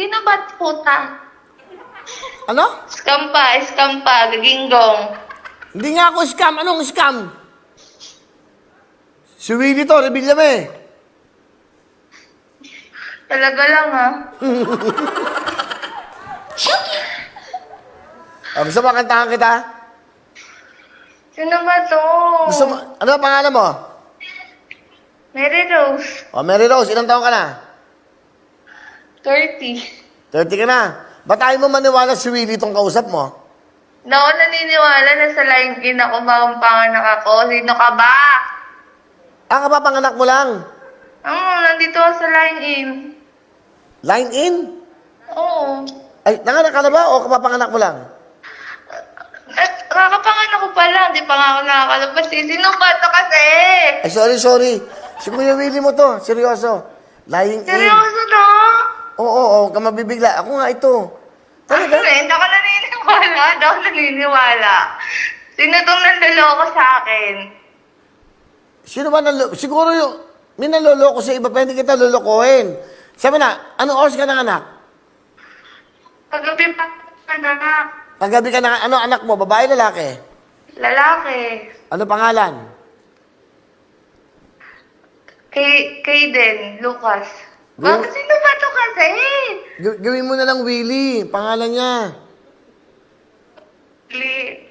Sino ba't puta? Ano? Scam pa, scam pa, gaginggong. Hindi nga ako scam. Anong scam? Si Willie to, Revilla mo eh. Talaga lang ha. Ah, gusto mo kantahan kita? Sino ba to? Gusto mo, ano ang pangalan mo? Mary Rose, O, Mary Rose, ilang taon ka na? 30. 30 ka na. Ba't ayaw mo maniwala si Willie itong kausap mo? Ako naniniwala na sa line in ako bagong panganak ako. Sino ka ba? Ah, kapapanganak mo lang. Oo, nandito ako sa line in. Line in? Oo. Ay, nanganak ka na ba o kapapanganak mo lang? At kakapanganak ko pa lang, di pa nga ako nakakalabas eh. Sino ba to kasi? Ay, sorry, sorry. Si Kuya Willie mo to. Seryoso. Lying in. Seryoso? Oo, oo, oo. Ka mabibigla. Ako nga ito. Talaga? eh, hindi ako naniniwala. Hindi ako naniniwala. Sino tong nanloloko sa akin? Sino ba nalo... Siguro yung... May naloloko sa iba, pwede kita lolokohin. Sabi na, anong oras ka ng anak? Paggabi pa anak. Paggabi ka na, ano anak mo, babae, lalaki? Lalaki. Ano pangalan? Kay, kay din, Lucas. Lu- Bakit sino ba to kasi? G- gawin mo na lang Willie, pangalan niya. Li-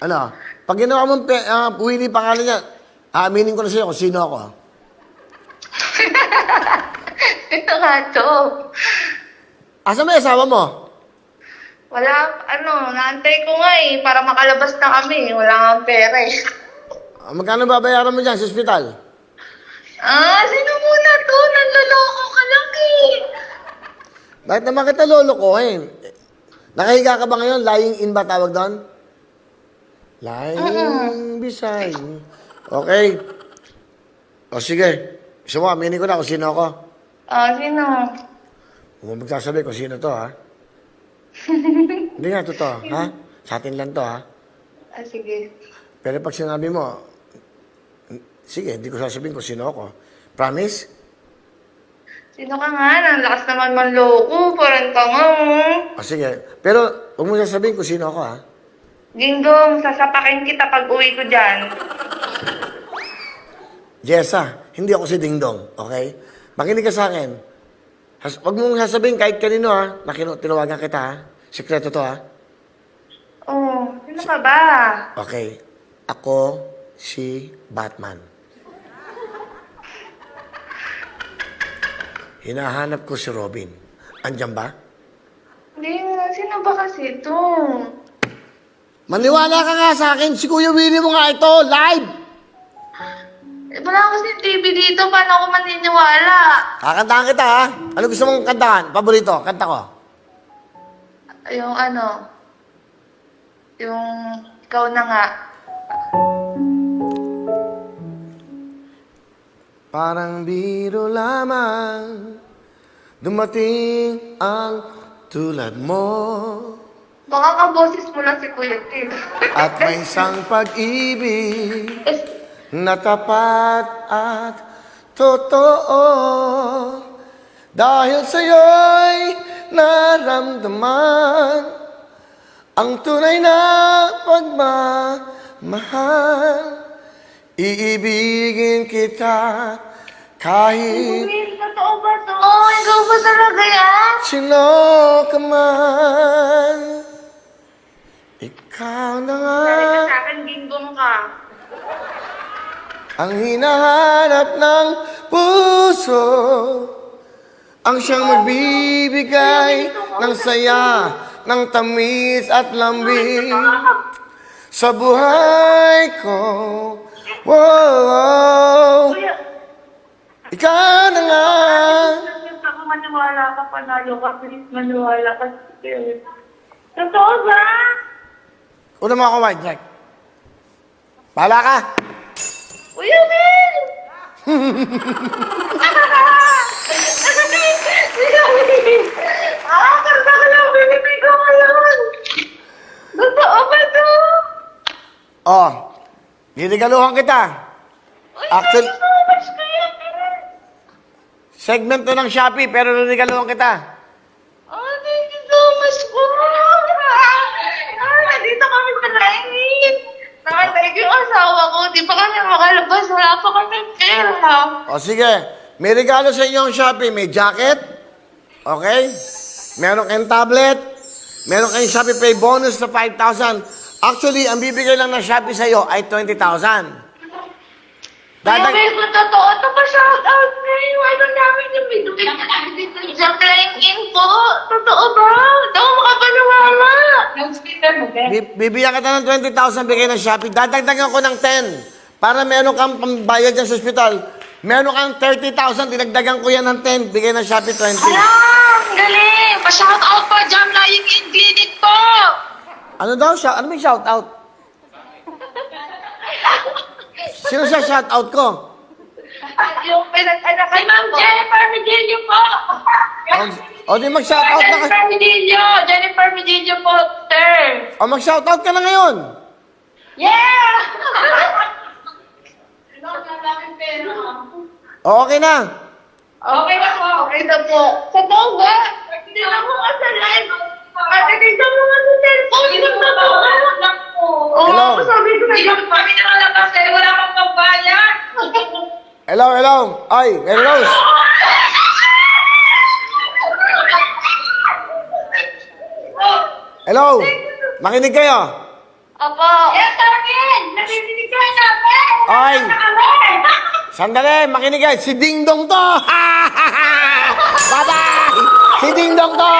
Ano? Pag ginawa mong pe, ah, Willie, pangalan niya, aaminin ko na sa'yo kung sino ako. Sino nga to? Asa may asawa mo? Wala, ano, naantay ko nga eh, para makalabas na kami. Wala nga pera eh. Ah, Magkano babayaran mo dyan sa ospital? Ah, sino Nanloloko ka lang eh. Bakit naman kita lolokohin? Nakahiga ka ba ngayon? Lying in ba tawag doon? Lying beside. Okay. O sige. Gusto mo, aminin ko na kung sino ako. Ah, sino? Huwag mo magsasabi kung sino to, ha? Hindi nga, totoo, ha? Sa atin lang to, ha? Ah, sige. Pero pag sinabi mo, sige, hindi ko sasabihin kung sino ako. Promise? Sino ka nga? Ang lakas naman manloko. Parang tanga oh. O sige. Pero huwag mo sasabihin kung sino ako, ha? Ginggong, sasapakin kita pag uwi ko dyan. Jessa, hindi ako si Dingdong, okay? Makinig ka sa akin. Has, wag mong sasabihin kahit kanino, ha? Na kinu- tinawagan kita, ha? Sekreto to, ha? Oh, sino ka ba? Okay. Ako si Batman. Hinahanap ko si Robin. Andyan ba? Hindi nga, sino ba kasi ito? Maniwala ka nga sa akin. Si Kuya Willie mo nga ito, live! Eh, wala kasi TV dito. Paano ako maniniwala? Kakantahan kita, ha? Ano gusto mong kantahan? Paborito, kanta ko. Yung ano, yung ikaw na nga. Parang biro lamang Dumating ang tulad mo. Baka kaboses mo lang si Kuya Tim. At may isang pag-ibig Na tapat at totoo. Dahil sa'yo'y naramdaman Ang tunay na pagmamahal Iibigin kita kahit Will, totoo ba to? Oh, ikaw ba talaga yan? sino ka man. Ikaw na nga Sabi ka sa akin, ginggong ka. ang hinahanap ng puso. Ang siyang magbibigay ng saya, ng tamis at lambing sa buhay ko. Wow, Kuya, ikaw na nga. Please ako maniwala ka, panalo ka. Please maniwala ka. Please. Totoo ba? Una mo ako, Jack. Bahala ka. Kuya Will! Kuya Will! Ah, kanta ka lang, binibig ko ngayon. Totoo ba to? Oh, dinigaluhan kita. Actually- thank you so much, Kuya Will. Segment to ng Shopee, pero regalo kita. Oh, thank you so much po. Ah, nandito kami sa Lainit. Nakatay yung asawa ko. Di pa kami makalabas. Wala pa kami pera. O sige, may regalo sa inyo ang Shopee. May jacket, okay? Meron kayong tablet, meron kayong Shopee Pay bonus na 5,000. Actually, ang bibigay lang ng Shopee sa iyo ay 20,000. Kaya Dadag may kung totoo, ito pa shout out yung ano namin yung dito sa in po. Totoo ba? Ito ako makapaniwala. Bi- bibigyan kita ng 20,000 bigay ng Shopee. Dadagdagan ko ng 10 para meron kang pambayad dyan sa ospital. Meron kang 30,000, dinagdagan ko yan ng 10, bigay ng Shopee 20. Hala, ang galing. Pa-shout out pa, Jam Lying in Clinic po. Ano daw siya? Ano may shout out? Sino siya shout out ko? Yung pinag-anakan Si Ma'am Jennifer Medillo po. O di mag-shout out na ka. Jennifer Medillo. Jennifer Medillo po, sir. O mag-shout out ka na ngayon. Yeah! O okay na. Okay na po. Okay na po. Sa ba? Hindi na po ka sa live. Ate, dito mo nga sa cellphone. Hindi na po. Oo, Hello. sabi ko na yung kami nakalabas eh. Wala pang pambayad. Hello, hello. Ay, Mary Rose. Hello. Makinig kayo. Apo. Yes, Tarkin! Nabibigay ka namin! Ay. Sandali, makinig kayo. Si Ding Dong to. Bye-bye. Si Ding Dong to.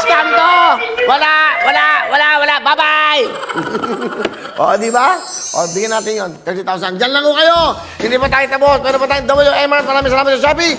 Scam to. Wala, wala, wala, wala. Bye-bye. o, di ba? O, bigyan natin yon 30,000. Diyan lang ko kayo. Hindi pa tayo tapos. Meron pa tayong WMR. Maraming salamat sa Shopee.